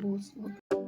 不错。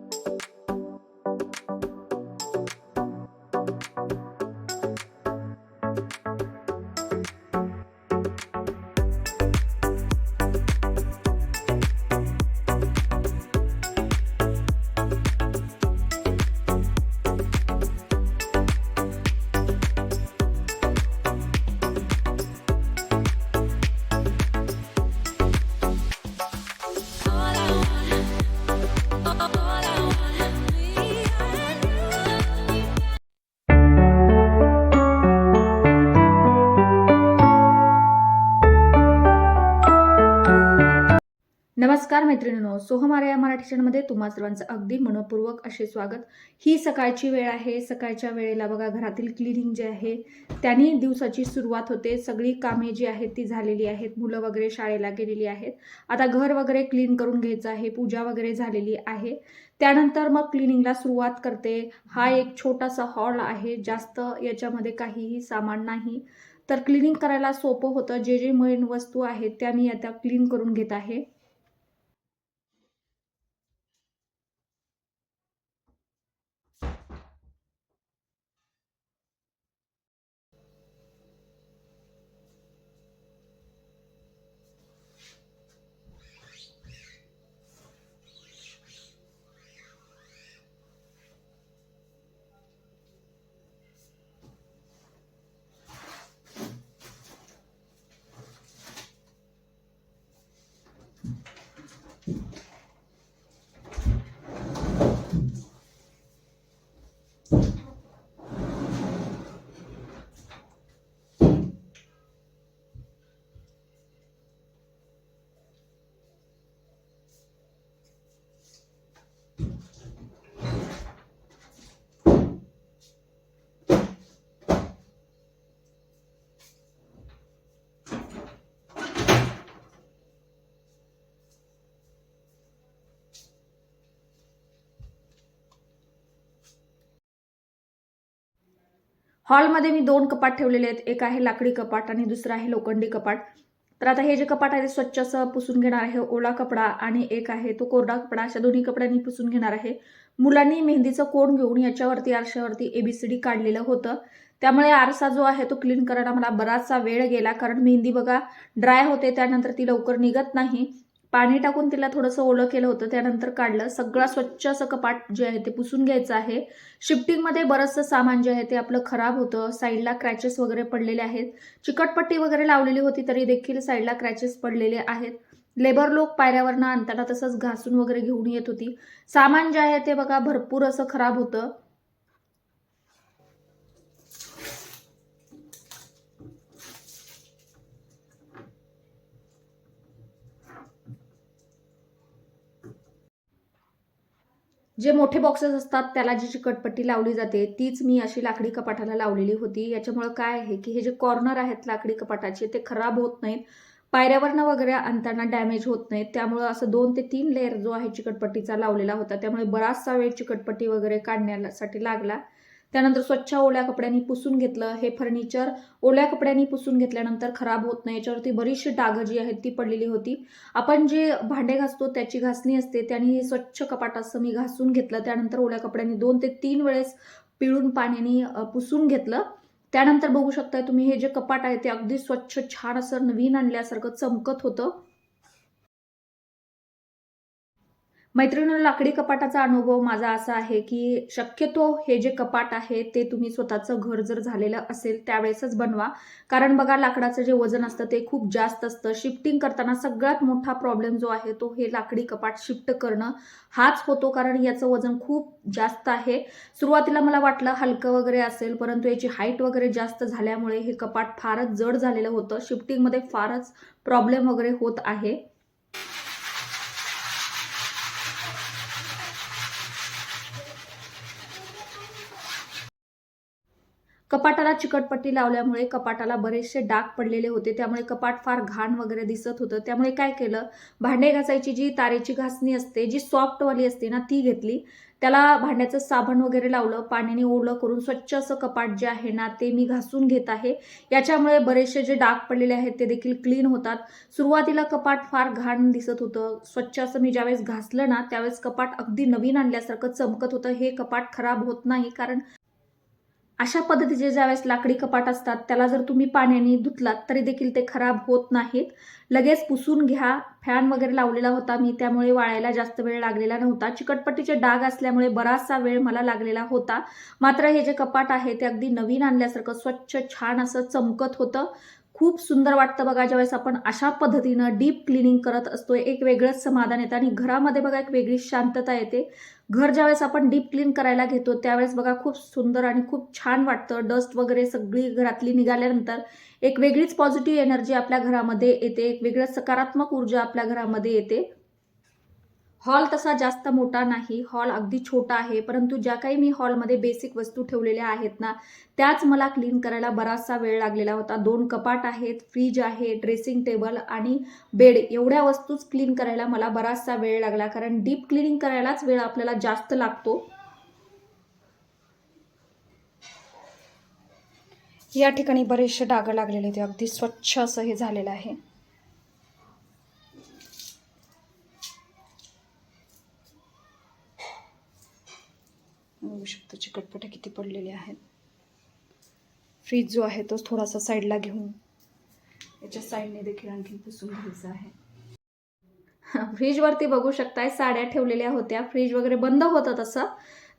मैत्रिणींनो सोहमारा या मराठी चॅनलमध्ये तुम्हा सर्वांचं अगदी मनपूर्वक असे स्वागत. ही सकाळची वेळ आहे. सकाळच्या वेळेला बघा घरातील क्लिनिंग जे आहे त्यांनी दिवसाची सुरुवात होते. सगळी कामे जी आहेत ती झालेली आहेत. मुलं वगैरे शाळेला गेलेली आहेत. आता घर वगैरे क्लीन करून घ्यायचं आहे. पूजा वगैरे झालेली आहे. त्यानंतर मग क्लिनिंगला सुरुवात करते. हा एक छोटासा हॉल आहे. जास्त याच्यामध्ये काहीही सामान नाही. तर क्लिनिंग करायला सोपं होतं. जे जे मेन वस्तू आहेत त्या मी आता क्लीन करून घेत आहे. हॉलमध्ये मी दोन कपाट ठेवलेले आहेत. एक आहे लाकडी कपाट आणि दुसरं आहे लोखंडी कपाट. तर आता हे जे कपाट आहे ते स्वच्छ असं पुसून घेणार आहे. ओला कपडा आणि एक आहे तो कोरडा कपडा. अशा दोन्ही कपड्यांनी पुसून घेणार आहे. मुलांनी मेहंदीचं कोण घेऊन याच्यावरती आरशावरती एबीसीडी काढलेलं होतं. त्यामुळे आरसा जो आहे तो क्लीन करायला मला बराचसा वेळ गेला. कारण मेहंदी बघा ड्राय होते त्यानंतर ती लवकर निघत नाही. पाणी टाकून तिला थोडंसं ओलं केलं होतं त्यानंतर काढलं. सगळा स्वच्छ असं कपाट जे आहे ते पुसून घ्यायचं आहे. शिफ्टिंगमध्ये बरंचसं सामान जे आहे ते आपलं खराब होतं. साईडला क्रॅचेस वगैरे पडलेले आहेत. चिकटपट्टी वगैरे लावलेली होती तरी देखील साईडला क्रॅचेस पडलेले आहेत. लेबर लोक पायऱ्यावरनं आणताना तसंच घासून वगैरे घेऊन येत होती. सामान जे आहे ते बघा भरपूर असं खराब होतं. जे मोठे बॉक्सेस असतात त्याला जी चिकटपट्टी लावली जाते तीच मी अशी लाकडी कपाटाला लावलेली होती. याच्यामुळं काय आहे की हे जे कॉर्नर आहेत लाकडी कपाटाचे ते खराब होत नाहीत. पायऱ्यावरनं वगैरे आणताना डॅमेज होत नाहीत. त्यामुळं असं दोन ते तीन लेअर जो आहे चिकटपट्टीचा लावलेला होता. त्यामुळे बराचसा वेळ चिकटपट्टी वगैरे काढण्यासाठी लागला. त्यानंतर स्वच्छ ओल्या कपड्यांनी पुसून घेतलं. हे फर्निचर ओल्या कपड्यांनी पुसून घेतल्यानंतर खराब होत नाही. याच्यावरती बरीचशी डाग जी आहेत ती पडलेली होती. आपण जे भांडे घासतो त्याची घासणी असते. त्याने हे स्वच्छ कपाट असं मी घासून घेतलं. त्यानंतर ओल्या कपड्यांनी दोन ते तीन वेळेस पिळून पाण्याने पुसून घेतलं. त्यानंतर बघू शकताय तुम्ही हे जे कपाट आहे ते अगदी स्वच्छ छान असं नवीन आणल्यासारखं चमकत होतं. मैत्रिणींनो लाकडी कपाटाचा अनुभव माझा असा आहे की शक्यतो हे जे कपाट आहे ते तुम्ही स्वतःचं घर जर झालेलं असेल त्यावेळेसच बनवा. कारण बघा लाकडाचं जे वजन असतं ते खूप जास्त असतं. शिफ्टिंग करताना सगळ्यात मोठा प्रॉब्लेम जो आहे तो हे लाकडी कपाट शिफ्ट करणं हाच होतो. कारण याचं वजन खूप जास्त आहे. सुरुवातीला मला वाटलं हलकं वगैरे असेल परंतु याची हाईट वगैरे जास्त झाल्यामुळे हे कपाट फारच जड झालेलं होतं. शिफ्टिंगमध्ये फारच प्रॉब्लेम वगैरे होत आहे. कपाटाला चिकटपट्टी लावल्यामुळे कपाटाला बरेचसे डाग पडलेले होते. त्यामुळे कपाट फार घाण वगैरे दिसत होतं. त्यामुळे काय केलं? भांडे घासायची जी तारेची घासणी असते जी सॉफ्टवाली असते ना ती घेतली. त्याला भांड्याचं साबण वगैरे लावलं. पाण्याने ओलं करून स्वच्छ असं कपाट जे आहे ना ते मी घासून घेत आहे. याच्यामुळे बरेचसे जे डाग पडलेले आहेत ते देखील क्लीन होतात. सुरुवातीला कपाट फार घाण दिसत होतं. स्वच्छ असं मी ज्यावेळेस घासलं ना त्यावेळेस कपाट अगदी नवीन आणल्यासारखं चमकत होतं. हे कपाट खराब होत नाही कारण अशा पद्धतीचे ज्यावेळेस लाकडी कपाट असतात त्याला जर तुम्ही पाण्याने धुतलात तरी देखील ते खराब होत नाहीत. लगेच पुसून घ्या. फॅन वगैरे लावलेला होता मी त्यामुळे वाळायला जास्त वेळ लागलेला नव्हता. चिकटपट्टीचे डाग असल्यामुळे बराचसा वेळ मला लागलेला होता. मात्र हे जे कपाट आहे ते अगदी नवीन आणल्यासारखं स्वच्छ छान असं चमकत होतं. खूप सुंदर वाटतं बघा ज्यावेळेस आपण अशा पद्धतीनं डीप क्लिनिंग करत असतो एक वेगळंच समाधान येतं आणि घरामध्ये बघा एक वेगळी शांतता येते. घर ज्यावेळेस आपण डीप क्लीन करायला घेतो त्यावेळेस बघा खूप सुंदर आणि खूप छान वाटतं. डस्ट वगैरे सगळी घरातली निघाल्यानंतर एक वेगळीच पॉझिटिव्ह एनर्जी आपल्या घरामध्ये येते एक वेगळं सकारात्मक ऊर्जा आपल्या घरामध्ये येते. हॉल तसा जास्त मोठा नाही. हॉल अगदी छोटा आहे. परंतु ज्या काही मी हॉलमध्ये बेसिक वस्तू ठेवलेल्या आहेत ना त्याच मला क्लीन करायला बराचसा वेळ लागलेला होता. दोन कपाट आहेत फ्रीज आहे ड्रेसिंग टेबल आणि बेड एवढ्या वस्तूच क्लीन करायला मला बराचसा वेळ लागला. कारण डीप क्लिनिंग करायलाच वेळ आपल्याला जास्त लागतो. या ठिकाणी बरेचसे डाग लागलेले होते. अगदी स्वच्छ असं हे झालेलं आहे बघू शकतो चिकटपट्या किती पडलेले आहेत. फ्रीज जो आहे तो थोडासा साईडला घेऊन याच्या साईडने देखील आणखी पुसून घ्यायचा आहे. फ्रीजवरती बघू शकताय साड्या ठेवलेल्या होत्या. फ्रीज वगैरे बंद होतं तसं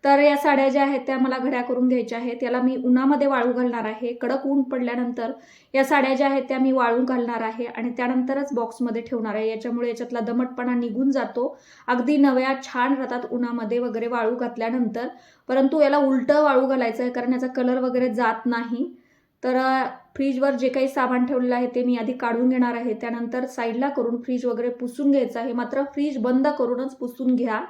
तर या साड्या ज्या आहेत त्या मला घड्या करून घ्यायच्या आहेत. याला मी उन्हामध्ये वाळू घालणार आहे. कडक ऊन पडल्यानंतर या साड्या ज्या आहेत त्या मी वाळून घालणार आहे आणि त्यानंतरच बॉक्समध्ये ठेवणार आहे. याच्यामुळे याच्यातला दमटपणा निघून जातो. अगदी नव्या छान राहतात उन्हामध्ये वगैरे वाळू घातल्यानंतर. परंतु याला उलटं वाळू घालायचं आहे कारण याचा कलर वगैरे जात नाही. तर फ्रीजवर जे काही सामान ठेवलेलं आहे ते मी आधी काढून घेणार आहे. त्यानंतर साईडला करून फ्रीज वगैरे पुसून घ्यायचं आहे. मात्र फ्रीज बंद करूनच पुसून घ्या.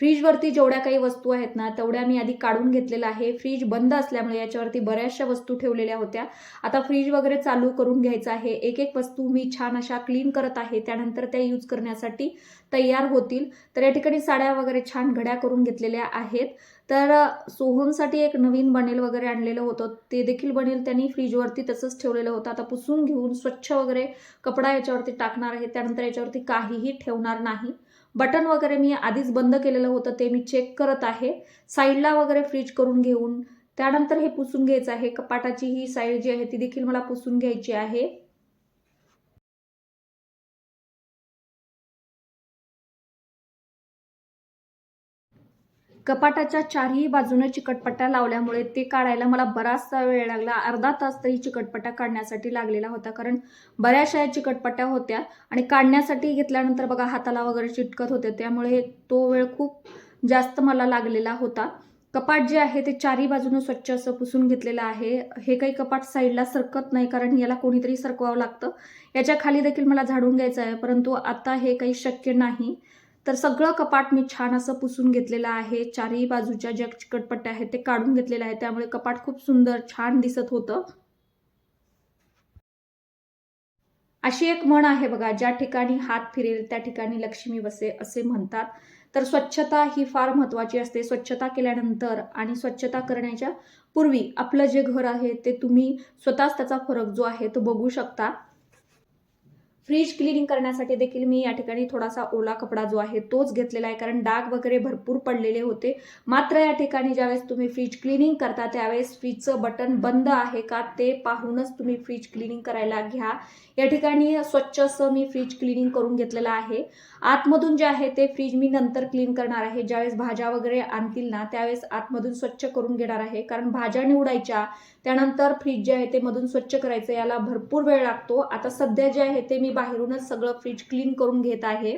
फ्रीजवरती जेवढ्या काही वस्तू आहेत ना तेवढ्या मी आधी काढून घेतलेल्या आहे. फ्रीज बंद असल्यामुळे याच्यावरती बऱ्याचशा वस्तू ठेवलेल्या होत्या. आता फ्रीज वगैरे चालू करून घ्यायचं आहे. एक एक वस्तू मी छान अशा क्लीन करत आहे. त्यानंतर त्या यूज करण्यासाठी तयार होतील. तर या ठिकाणी साड्या वगैरे छान घड्या करून घेतलेल्या आहेत. तर सोहमसाठी एक नवीन बनेल वगैरे आणलेलं होतं. ते देखील बनेल. त्यांनी फ्रीजवरती तसंच ठेवलेलं होतं. आता पुसून घेऊन स्वच्छ वगैरे कपडा याच्यावरती टाकणार आहे. त्यानंतर याच्यावरती काहीही ठेवणार नाही. बटन वगैरे मी आधीच बंद केलेलं होतं. ते मी चेक करत आहे. साईडला वगैरे फ्रीज करून घेऊन. त्यानंतर हे पुसून घ्यायचं आहे. कपाटाची ही साईड जी आहे ती देखील मला पुसून घ्यायची आहे. कपाटाच्या चारही बाजूने चिकटपट्ट्या लावल्यामुळे ते काढायला मला बराचसा वेळ लागला. अर्धा तास तरी चिकटपट्ट्या काढण्यासाठी लागलेला होता. कारण बऱ्याचशा चिकटपट्ट्या होत्या आणि काढण्यासाठी घेतल्यानंतर बघा हाताला वगैरे चिटकत होते. त्यामुळे तो वेळ खूप जास्त मला लागलेला होता. कपाट जे आहे ते चारही बाजूने स्वच्छ असं पुसून घेतलेलं आहे. हे काही कपाट साईडला सरकत नाही कारण याला कोणीतरी सरकवावं लागतं. याच्या खाली देखील मला झाडून घ्यायचं आहे. परंतु आता हे काही शक्य नाही. तर सगळं कपाट मी छान असं पुसून घेतलेलं आहे. चारही बाजूच्या ज्या चिकटपट्ट्या आहेत ते काढून घेतलेल्या आहेत. त्यामुळे कपाट खूप सुंदर छान दिसत होतं. अशी एक म्हण आहे बघा ज्या ठिकाणी हात फिरेल त्या ठिकाणी लक्ष्मी बसे असे म्हणतात. तर स्वच्छता ही फार महत्वाची असते. स्वच्छता केल्यानंतर आणि स्वच्छता करण्याच्या पूर्वी आपलं जे घर आहे ते तुम्ही स्वतःच त्याचा फरक जो आहे तो बघू शकता. फ्रीज क्लिनिंग करण्यासाठी देखील मी या ठिकाणी थोडासा ओला कपडा जो आहे तोच घेतलेला आहे. कारण डाग वगैरे भरपूर पडलेले होते. मात्र या ठिकाणी ज्यावेळेस तुम्ही फ्रीज क्लिनिंग करता त्यावेळेस फ्रीजचं बटन बंद आहे का ते पाहूनच तुम्ही फ्रीज क्लिनिंग करायला घ्या. या ठिकाणी स्वच्छ असं मी फ्रीज क्लिनिंग करून घेतलेलं आहे. आतमधून जे आहे ते फ्रीज मी नंतर क्लीन करणार आहे. ज्यावेळेस भाज्या वगैरे आणतील ना त्यावेळेस आतमधून स्वच्छ करून घेणार आहे. कारण भाज्या निवडायच्या त्यानंतर फ्रीज जे आहे ते मधून स्वच्छ करायचं याला भरपूर वेळ लागतो. आता सध्या जे आहे ते मी बाहेरूनच सगळं फ्रीज क्लीन करून घेत आहे.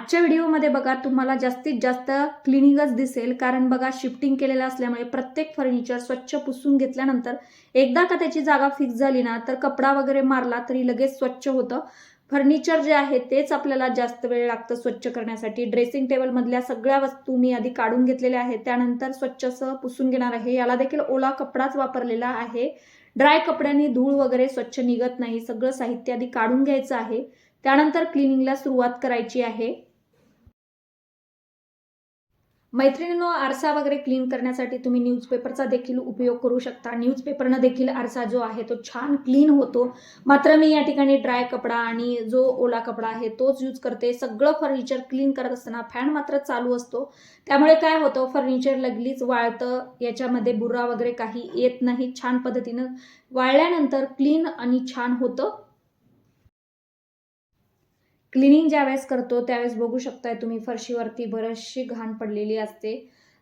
आजच्या व्हिडिओमध्ये बघा तुम्हाला जास्तीत जास्त क्लिनिंगच दिसेल. कारण बघा शिफ्टिंग केलेलं असल्यामुळे प्रत्येक फर्निचर स्वच्छ पुसून घेतल्यानंतर एकदा का त्याची जागा फिक्स झाली ना तर कपडा वगैरे मारला तरी लगेच स्वच्छ होतं. फर्निचर जे आहे तेच आपल्याला जास्त वेळ लागतं स्वच्छ करण्यासाठी. ड्रेसिंग टेबलमधल्या सगळ्या वस्तू मी आधी काढून घेतलेल्या आहेत. त्यानंतर स्वच्छ असं पुसून घेणार आहे. याला देखील ओला कपडाच वापरलेला आहे. ड्राय कपड्यांनी धूळ वगैरे स्वच्छ निघत नाही. सगळं साहित्य आधी काढून घ्यायचं आहे. त्यानंतर क्लिनिंगला सुरुवात करायची आहे. मैत्रिणींनो आरसा वगैरे क्लीन करण्यासाठी तुम्ही न्यूजपेपरचा देखील उपयोग करू शकता. न्यूजपेपरनं देखील आरसा जो आहे तो छान क्लीन होतो. मात्र मी या ठिकाणी ड्राय कपडा आणि जो ओला कपडा आहे तोच यूज करते. सगळं फर्निचर क्लीन करत असताना फॅन मात्र चालू असतो. त्यामुळे काय होतं फर्निचर लगलीच वाळतं. याच्यामध्ये बुरा वगैरे काही येत नाही. छान पद्धतीनं वाळल्यानंतर क्लीन आणि छान होतं. क्लिनिंग ज्यावेळेस करतो त्यावेळेस बघू शकताय तुम्ही फरशीवरती बरीचशी घाण पडलेली असते.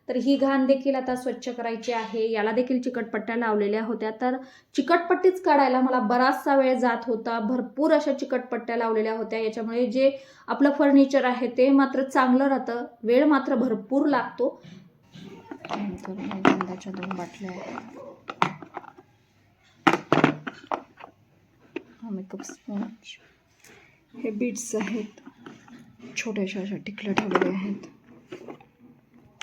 तर ही घाण देखील आता स्वच्छ करायची आहे. याला देखील चिकटपट्ट्या लावलेल्या होत्या. तर चिकटपट्टीच काढायला मला बराचसा वेळ जात होता. भरपूर अशा चिकटपट्ट्या लावलेल्या होत्या. याच्यामुळे जे आपलं फर्निचर आहे ते मात्र चांगलं राहतं. वेळ मात्र भरपूर लागतो. गंधाच्या दोन बाटल्या आहेत. मेकअप स्पॉन्ज हे बीट्स आहेत. छोट्याशा अशा टिकल्या ठेवलेल्या आहेत.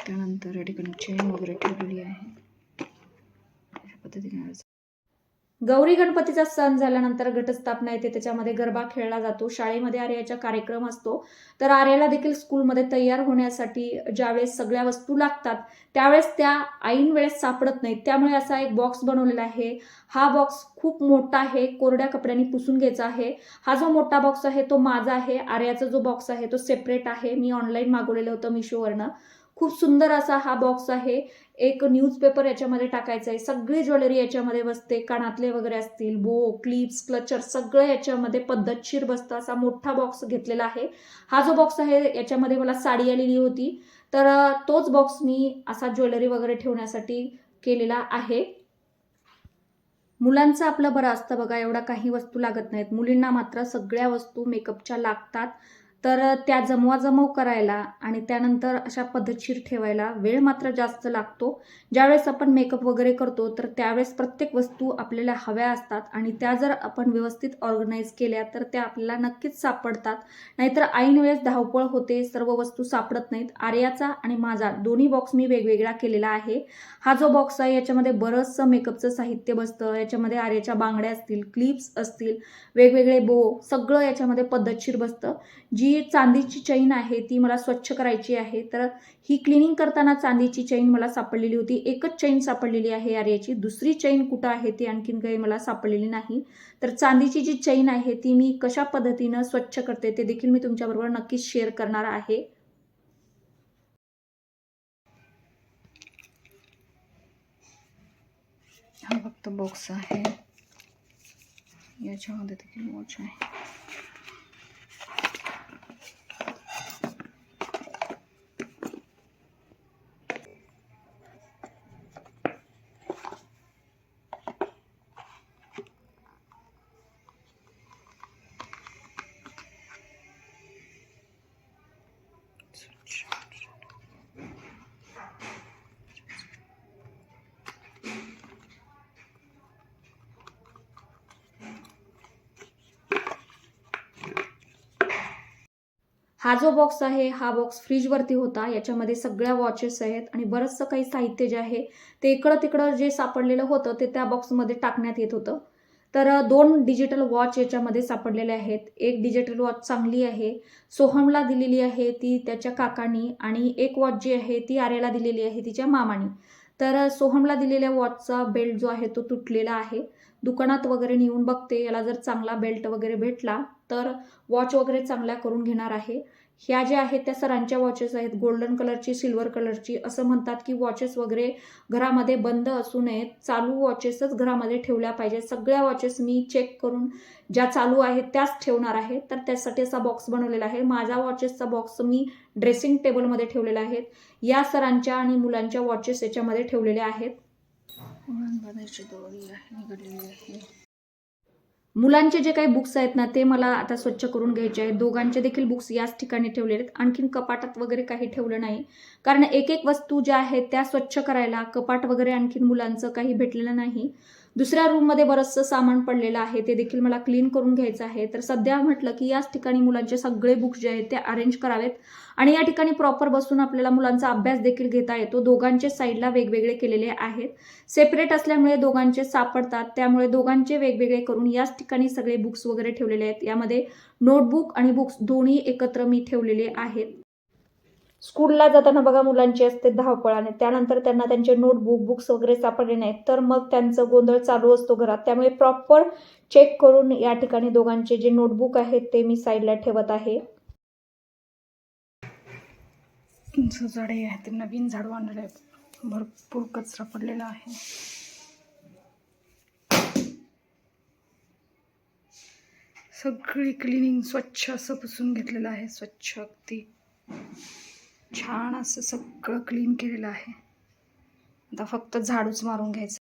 त्यानंतर या ठिकाणी चेन वगैरे ठेवलेली आहे. अशा पद्धतीने गौरी गणपतीचा सण झाल्यानंतर घटस्थापना येते. त्याच्यामध्ये गरबा खेळला जातो. शाळेमध्ये आर्याचा कार्यक्रम असतो. तर आर्याला देखील स्कूलमध्ये तयार होण्यासाठी ज्यावेळेस सगळ्या वस्तू लागतात त्यावेळेस त्या ऐन वेळेस सापडत नाहीत. त्यामुळे असा एक बॉक्स बनवलेला आहे. हा बॉक्स खूप मोठा आहे. कोरड्या कपड्यांनी पुसून घ्यायचा आहे. हा जो मोठा बॉक्स आहे तो माझा आहे. आर्याचा जो बॉक्स आहे तो सेपरेट आहे. मी ऑनलाईन मागवलेलं होतं मिशोवरनं खूप सुंदर असा हा बॉक्स आहे. एक न्यूजपेपर याच्यामध्ये टाकायचा आहे. सगळी ज्वेलरी याच्यामध्ये बसते. कानातले वगैरे असतील बो क्लिप्स क्लचर सगळं याच्यामध्ये पद्धतशीर बसतं. असा मोठा बॉक्स घेतलेला आहे. हा जो बॉक्स आहे याच्यामध्ये मला साडी आलेली होती. तर तोच बॉक्स मी असा ज्वेलरी वगैरे ठेवण्यासाठी केलेला आहे. मुलांचं आपलं बरं असतं बघा. एवढा काही वस्तू लागत नाहीत. मुलींना मात्र सगळ्या वस्तू मेकअपच्या लागतात. तर त्या जमवाजमव करायला आणि त्यानंतर अशा पद्धतशीर ठेवायला वेळ मात्र जास्त लागतो. ज्यावेळेस आपण मेकअप वगैरे करतो तर त्यावेळेस प्रत्येक वस्तू आपल्याला हव्या असतात आणि त्या जर आपण व्यवस्थित ऑर्गनाईज केल्या तर त्या आपल्याला नक्कीच सापडतात. नाहीतर ऐन वेळेस धावपळ होते सर्व वस्तू सापडत नाहीत. आर्याचा आणि माझा दोन्ही बॉक्स मी वेगवेगळा केलेला आहे. हा जो बॉक्स आहे याच्यामध्ये बरंचसं मेकअपचं साहित्य बसतं. याच्यामध्ये आर्याच्या बांगड्या असतील क्लिप्स असतील वेगवेगळे बो सगळं याच्यामध्ये पद्धतशीर बसतं. जी चांदीची चैन आहे ती मला स्वच्छ करायची आहे. तर ही क्लिनिंग करताना चांदीची चैन मला सापडलेली होती. एकच चैन सापडलेली आहे आर्याची दुसरी चैन कुठं आहे ती आणखीन काही मला सापडलेली नाही. तर चांदीची जी चैन आहे ती मी कशा पद्धतीनं स्वच्छ करते ते देखील मी तुमच्याबरोबर नक्कीच शेअर करणार आहे. हा फक्त बॉक्स आहे. याच्यामध्ये देखील मोच आहे. हा जो बॉक्स आहे हा बॉक्स फ्रीजवरती होता. याच्यामध्ये सगळ्या वॉचेस आहेत आणि बरंचसं काही साहित्य जे आहे ते इकडं तिकडं जे सापडलेलं होतं ते त्या बॉक्समध्ये टाकण्यात येत होतं. तर दोन डिजिटल वॉच याच्यामध्ये सापडलेले आहेत. एक डिजिटल वॉच चांगली आहे सोहमला दिलेली आहे ती त्याच्या काकानी आणि एक वॉच जी आहे ती आर्याला दिलेली आहे तिच्या मामानी. तर सोहमला दिलेल्या वॉचचा बेल्ट जो आहे तो तुटलेला आहे. दुकानात वगैरे नेऊन बघते. याला जर चांगला बेल्ट वगैरे भेटला तर वॉच वगैरे चांगल्या करून घेणार आहे. ह्या ज्या आहेत त्या सरांच्या वॉचेस आहेत. गोल्डन कलरची सिल्वर कलरची असं म्हणतात की वॉचेस वगैरे घरामध्ये बंद असू नयेत. चालू वॉचेसच घरामध्ये ठेवल्या पाहिजेत. सगळ्या वॉचेस मी चेक करून ज्या चालू आहेत त्याच ठेवणार आहे. तर त्यासाठी असा बॉक्स बनवलेला आहे. माझा वॉचेसचा बॉक्स मी ड्रेसिंग टेबलमध्ये ठेवलेला आहे. या सरांच्या आणि मुलांच्या वॉचेस याच्यामध्ये ठेवलेल्या आहेत. आहे. मुलांचे जे काही बुक्स आहेत ना ते मला आता स्वच्छ करून घ्यायचे आहेत. दोघांचे देखील बुक्स याच ठिकाणी ठेवलेले आहेत. आणखीन कपाटात वगैरे काही ठेवलं नाही. कारण एक एक वस्तू ज्या आहेत त्या स्वच्छ करायला कपाट वगैरे आणखीन मुलांचं काही भेटलेलं नाही. दुसऱ्या रूममध्ये बरंचसं सामान पडलेलं आहे ते देखील मला क्लीन करून घ्यायचं आहे. तर सध्या म्हटलं की याच ठिकाणी मुलांचे सगळे बुक्स जे आहेत ते अरेंज करावेत. आणि या ठिकाणी प्रॉपर बसून आपल्याला मुलांचा अभ्यास देखील घेता येतो. दोघांचे साईडला वेगवेगळे केलेले आहेत. सेपरेट असल्यामुळे दोघांचे सापडतात. त्यामुळे दोघांचे वेगवेगळे करून याच ठिकाणी सगळे बुक्स वगैरे ठेवलेले आहेत. यामध्ये नोटबुक आणि बुक्स दोन्ही एकत्र मी ठेवलेले आहेत. स्कूलला जाताना बघा मुलांची असते धावपळाने त्यानंतर त्यांना त्यांचे नोटबुक बुक्स वगैरे सापडले नाहीत. तर मग त्यांचं गोंधळ चालू असतो घरात. त्यामुळे प्रॉपर चेक करून या ठिकाणी दोघांचे जे नोटबुक आहेत ते मी साईडला ठेवत आहे. उंच झाडे आहेत ते नवीन झाड आणलेले आहेत. भरपूर कचरा पडलेला आहे. सगळी क्लिनिंग स्वच्छ असं पुसून घेतलेलं आहे स्वच्छ अगदी. छान असं सगळं क्लीन केलेलं आहे. आता फक्त झाडूच मारून घ्यायचं.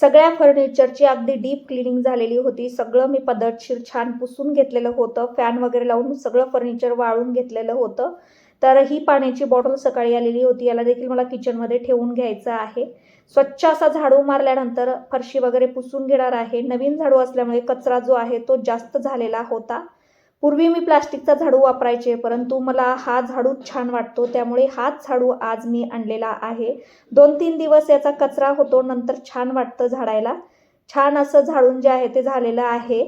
सगळ्या फर्निचरची अगदी डीप क्लिनिंग झालेली होती. सगळं मी पद्धतशीर छान पुसून घेतलेलं होतं. फॅन वगैरे लावून सगळं फर्निचर वाळून घेतलेलं होतं. तर ही पाण्याची बॉटल सकाळी आलेली होती. याला देखील मला किचनमध्ये ठेवून घ्यायचं आहे. स्वच्छ असा झाडू मारल्यानंतर फरशी वगैरे पुसून घेणार आहे. नवीन झाडू असल्यामुळे कचरा जो आहे तो जास्त झालेला होता. पूर्वी मी प्लास्टिकचा झाडू वापरायचे परंतु मला हा झाडू छान वाटतो त्यामुळे हाच झाडू आज मी आणलेला आहे. दोन तीन दिवस याचा कचरा होतो नंतर छान वाटतं झाडायला. छान असं झाडून जे आहे ते झालेलं आहे.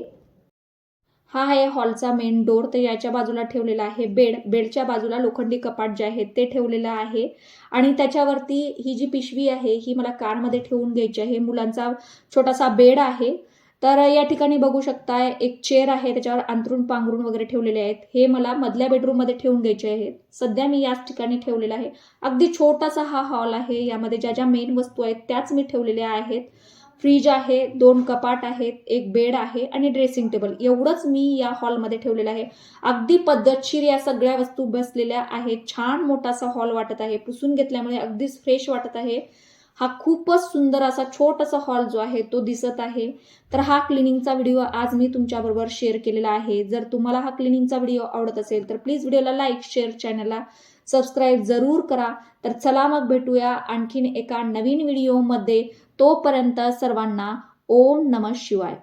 हा आहे हॉलचा मेन डोर तर याच्या बाजूला ठेवलेला आहे बेड. बेडच्या बाजूला लोखंडी कपाट जे आहे ते ठेवलेलं आहे. आणि त्याच्यावरती ही जी पिशवी आहे ही मला कारमध्ये ठेवून घ्यायची आहे. मुलांचा छोटासा बेड आहे. तर या ठिकाणी बघू शकताय एक चेअर आहे त्याच्यावर अंतरून पांघरून वगैरे ठेवलेले आहेत. हे मला मधल्या बेडरूममध्ये ठेवून घ्यायचे आहेत. सध्या मी याच ठिकाणी ठेवलेला आहे. अगदी छोटासा हा हॉल आहे. यामध्ये ज्या ज्या मेन वस्तू आहेत त्याच मी ठेवलेल्या आहेत. फ्रीज आहे दोन कपाट आहेत एक बेड आहे आणि ड्रेसिंग टेबल एवढंच मी या हॉलमध्ये ठेवलेलं आहे. अगदी पद्धतशीर या सगळ्या वस्तू बसलेल्या आहेत. छान मोठासा हॉल वाटत आहे. पुसून घेतल्यामुळे अगदीच फ्रेश वाटत आहे. हा खूपच सुंदर असा छोटासा हॉल जो आहे तो दिसत आहे. तर हा क्लिनिंगचा व्हिडिओ आज मी तुमच्याबरोबर शेअर केलेला आहे. जर तुम्हाला हा क्लिनिंगचा व्हिडिओ आवडत असेल तर प्लीज व्हिडिओला लाईक शेअर चॅनलला सबस्क्राईब जरूर करा. तर चला मग भेटूया आणखीन एका नवीन व्हिडिओमध्ये. तोपर्यंत सर्वांना ओम नम शिवाय.